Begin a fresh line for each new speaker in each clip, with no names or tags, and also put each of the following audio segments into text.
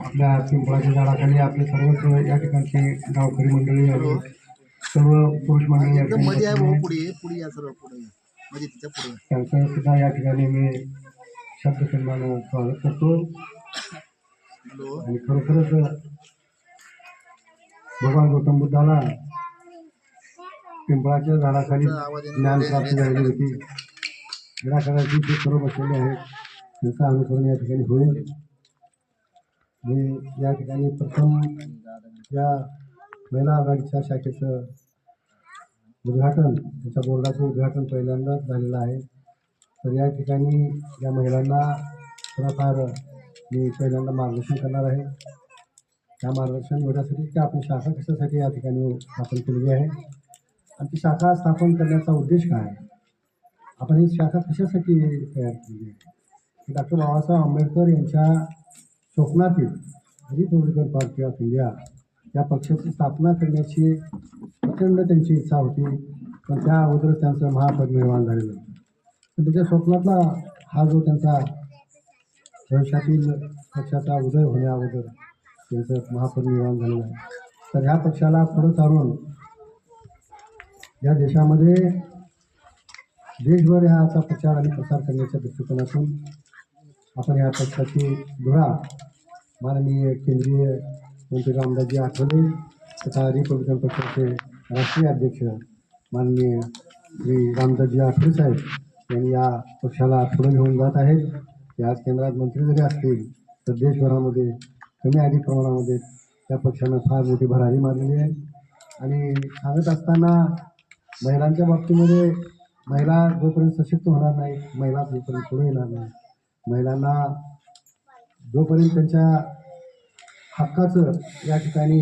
आपल्या पिंपळाच्या झाडाखाली आपले सर्वच या ठिकाणचे गावकरी मंडळी आणि सर्व पुरुष मंडळी या
आहे
ठिकाणी त्यांचं सुद्धा या ठिकाणी मी शब्द सन्मान स्वागत करतो. आणि खरोखरच भगवान गौतम बुद्धाला पिंपळाच्या झाडाखाली ज्ञान प्राप्त झालेली होती. निराकरणाची जे सर्व बसलेले आहेत त्यांचं अनुसरण या ठिकाणी होईल. मी या ठिकाणी प्रथम या महिला आघाडीच्या शाखेचं उद्घाटन त्याच्या बोर्डाचं उद्घाटन पहिल्यांदाच झालेलं आहे. तर या ठिकाणी या महिलांना थोडाफार मी पहिल्यांदा मार्गदर्शन करणार आहे. त्या मार्गदर्शन घेण्यासाठी की आपली शाखा कशासाठी या ठिकाणी स्थापन केलेली आहे आणि ती शाखा स्थापन करण्याचा उद्देश काय आहे? आपण ही शाखा कशासाठी तयार केली आहे? डॉक्टर बाबासाहेब आंबेडकर यांच्या स्वप्नातील रिपब्लिकन पार्टी ऑफ इंडिया या पक्षाची स्थापना करण्याची प्रचंड त्यांची इच्छा होती पण त्या अगोदरच त्यांचं महापद निर्माण झालेलं पण त्याच्या स्वप्नातला हा जो त्यांचा भविष्यातील पक्षाचा उदय होण्या अगोदर त्यांचं महापद निर्माण झालेलं आहे. तर ह्या पक्षाला पुढं चालून या देशामध्ये देशभर ह्याचा प्रचार आणि प्रसार करण्याच्या दृष्टिकोनातून आपण या पक्षाची धुरा माननीय केंद्रीय मंत्री रामदासजी आठवले तथा रिपब्लिकन पक्षाचे राष्ट्रीय अध्यक्ष माननीय श्री रामदासजी आठवले साहेब यांनी या पक्षाला पुढे घेऊन जात आहेत. ते आज केंद्रात मंत्री जरी असतील तर देशभरामध्ये कमी अधिक प्रमाणामध्ये त्या पक्षानं फार मोठी भरारी मारलेली आहे. आणि सांगत असताना महिलांच्या बाबतीमध्ये महिला जोपर्यंत सशक्त होणार नाही महिला जोपर्यंत पुढे येणार नाही महिलांना जोपर्यंत त्यांच्या हक्काचं या ठिकाणी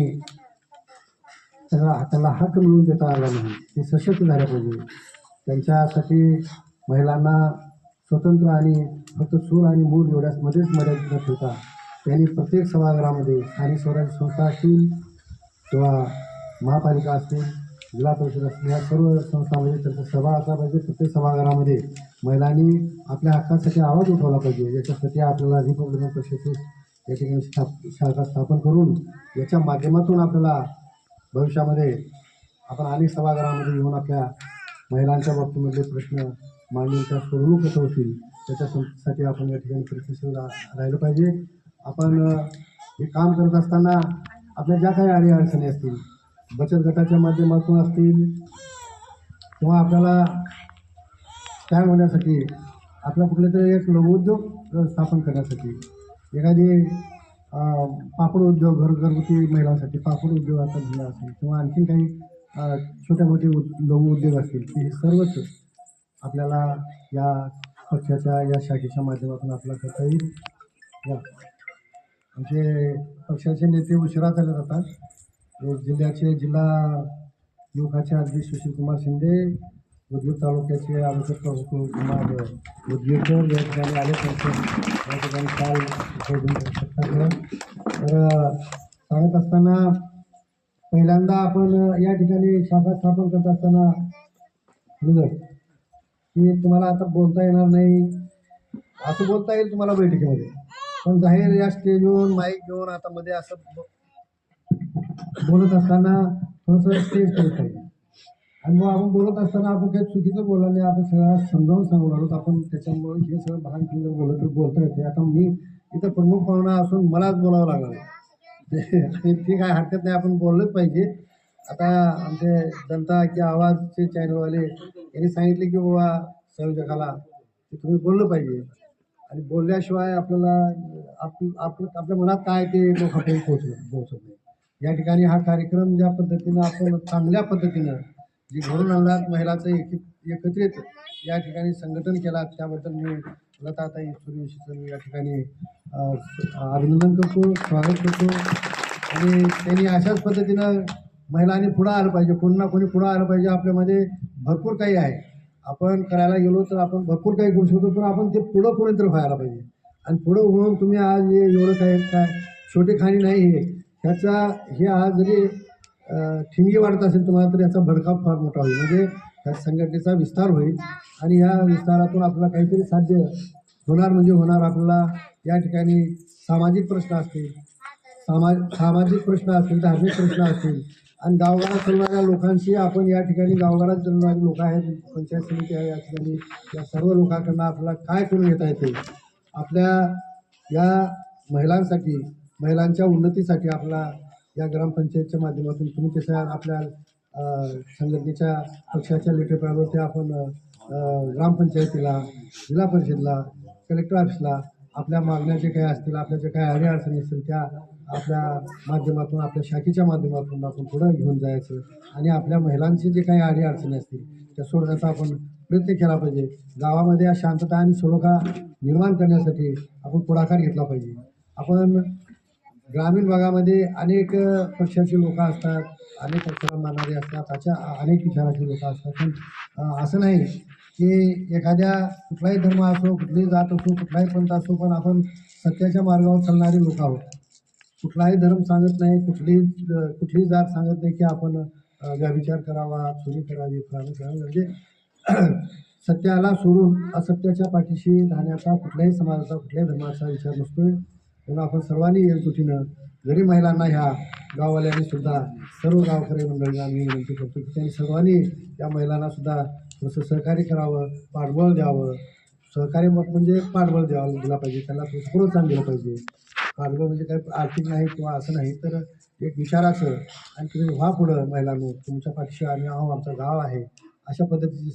त्यांना त्याला हक्क मिळवून देता आला नाही ते सशक्त झाले पाहिजे. त्यांच्यासाठी महिलांना स्वतंत्र आणि फक्त चूल आणि मूल एवढ्याच मध्येच मर्यादित न ठेवता त्यांनी प्रत्येक सभागृहामध्ये स्थानिक स्वराज्य संस्था असतील किंवा महापालिका असतील जिल्हा परिषद असतील या सर्व संस्थांमध्ये त्यांचा सभा असला पाहिजे. प्रत्येक सभागृहामध्ये महिलांनी आपल्या हक्कांसाठी आवाज उठवला पाहिजे. याच्यासाठी आपल्याला रिपब्लिकन पक्षाची या ठिकाणी स्थाप शाखा स्थापन करून याच्या माध्यमातून आपल्याला भविष्यामध्ये आपण अनेक सभागृहामध्ये येऊन आपल्या महिलांच्या बाबतीमधले प्रश्न मांडणीच्या सोडवणूक कसं होतील त्याच्यासाठी आपण या ठिकाणी प्रयत्नशील राहिलं पाहिजे. आपण हे काम करत असताना आपल्या ज्या काही अडी अडचणी असतील बचत गटाच्या माध्यमातून असतील किंवा आपल्याला काय होण्यासाठी? आपला कुठले तरी एक लघुउद्योग स्थापन करण्यासाठी. एखादी पापड उद्योग घर घरगुती महिलांसाठी पापड उद्योग आता झाला असेल किंवा आणखीन काही छोटे मोठे उद लघु उद्योग असतील ते हे सर्वच आपल्याला या पक्षाच्या या शाखेच्या माध्यमातून आपला करता येईल. या. आमचे पक्षाचे नेते उशिरा चालत जातात. जिल्ह्याचे जिल्हा युवकाचे अध्यक्ष सुशीलकुमार शिंदे उदगीर तालुक्याचे आमचे प्रभू कुमार उदगीरकर या ठिकाणी आले त्यांचे. या ठिकाणी काल शकतात तर सांगत असताना पहिल्यांदा आपण या ठिकाणी शाखा स्थापन करत असताना मुलं की तुम्हाला आता बोलता येणार नाही. असं बोलता येईल तुम्हाला बैठकीमध्ये. पण जाहीर या स्टेजवरून माईक घेऊन आता मध्ये असं बोलत असताना थोडंसं स्टेज करता येईल. आणि मग आपण बोलत असताना आपण काही चुकीचं बोलायला नाही आपण सगळं समजावून सांगू लागलो आपण त्याच्यामुळे हे सगळं भान ठेवलं बोलत बोलता येते आता मी इथं प्रमुख पाहुणा असून मलाच बोलावं लागलं आणि ठीक आहे हरकत नाही आपण बोललंच पाहिजे. आता आमचे जनता की आवाजचे चॅनलवाले यांनी सांगितले की बाबा संयोजकाला की तुम्ही बोललं पाहिजे. आणि बोलल्याशिवाय आपल्याला आप आपलं आपल्या मनात काय ते लोकांपर्यंत पोहोचलं पोहोचत नाही. या ठिकाणी हा कार्यक्रम ज्या पद्धतीनं आपण चांगल्या पद्धतीनं जी घडून आणलात महिलाचं एक एकत्रित या ठिकाणी संघटन केला त्याबद्दल मी लताताई सूर्यवंशीचं मी या ठिकाणी अभिनंदन करतो स्वागत करतो. आणि त्यांनी अशाच पद्धतीनं महिलांनी पुढं आलं पाहिजे कोणी ना कोणी पुढं आलं पाहिजे आपल्यामध्ये भरपूर काही आहे. आपण करायला गेलो तर आपण भरपूर काही करू शकतो पण आपण ते पुढं कोणीतरी व्हायला पाहिजे. आणि पुढं होऊन तुम्ही आज हे एवढं काय काय छोटे खाणी नाही हे. ह्याचा हे आज जरी ठिणगी वाढत असेल तुम्हाला तर याचा भडका फार मोठा होईल. म्हणजे ह्या संघटनेचा विस्तार होईल आणि या विस्तारातून आपला काहीतरी साध्य होणार म्हणजे होणार. आपल्याला या ठिकाणी सामाजिक प्रश्न असतील सामा सामाजिक प्रश्न असतील धार्मिक प्रश्न असतील आणि गावगावात चालणाऱ्या लोकांशी आपण या ठिकाणी गावगावात चालणारी लोक आहेत पंचायत समिती आहे या ठिकाणी या सर्व लोकांकडनं आपल्याला काय करून घेता येते आपल्या या महिलांसाठी महिलांच्या उन्नतीसाठी आपला या ग्रामपंचायतच्या माध्यमातून तुम्ही कसं आपल्या संघटनेच्या पक्षाच्या लेटर पॅडवरती आपण ग्रामपंचायतीला जिल्हा परिषदला कलेक्टर ऑफिसला आपल्या मागण्या जे काही असतील आपल्या जे काही अडी अडचणी असतील त्या आपल्या माध्यमातून आपल्या शाखेच्या माध्यमातून आपण पुढं घेऊन जायचं आणि आपल्या महिलांची जे काही अडी अडचणी असतील त्या सोडण्याचा आपण प्रयत्न केला पाहिजे. गावामध्ये शांतता आणि सलोखा निर्माण करण्यासाठी आपण पुढाकार घेतला पाहिजे. आपण ग्रामीण भागामध्ये अनेक पक्षाची लोक असतात अनेक पक्षाला मानणारे असतात अशा अनेक विचाराची लोक असतात. पण असं नाही की एखाद्या कुठलाही धर्म असो कुठलीही जात असो कुठलाही पंथ असो पण आपण सत्याच्या मार्गावर चालणारे लोक आहोत. कुठलाही धर्म सांगत नाही कुठली कुठली जात सांगत नाही की आपण अ, व्यभिचार करावा चोरी करावी फलाणं करावी. म्हणजे सत्याला सोडून असत्याच्या पाठीशी राहण्याचा कुठल्याही समाजाचा कुठल्याही धर्माचा विचार नसतोय. म्हणून आपण सर्वांनी एकजुटीनं गरीब महिलांना ह्या गाववाल्यांनी सुद्धा सर्व गावकरी मंडळींना मी विनंती करतो की त्यांनी सर्वांनी या महिलांना सुद्धा थोडंसं सहकार्य करावं पाठबळ द्यावं. सहकार्य मत म्हणजे पाठबळ द्यावं दिला पाहिजे त्यांना प्रोत्साहन दिलं पाहिजे. पाठबळ म्हणजे काही आर्थिक नाही किंवा असं नाही तर एक विचाराचं आणि तुम्ही व्हा पुढं महिलांनो तुमच्या पाठीशी आम्ही आहो आमचं गाव आहे अशा पद्धतीची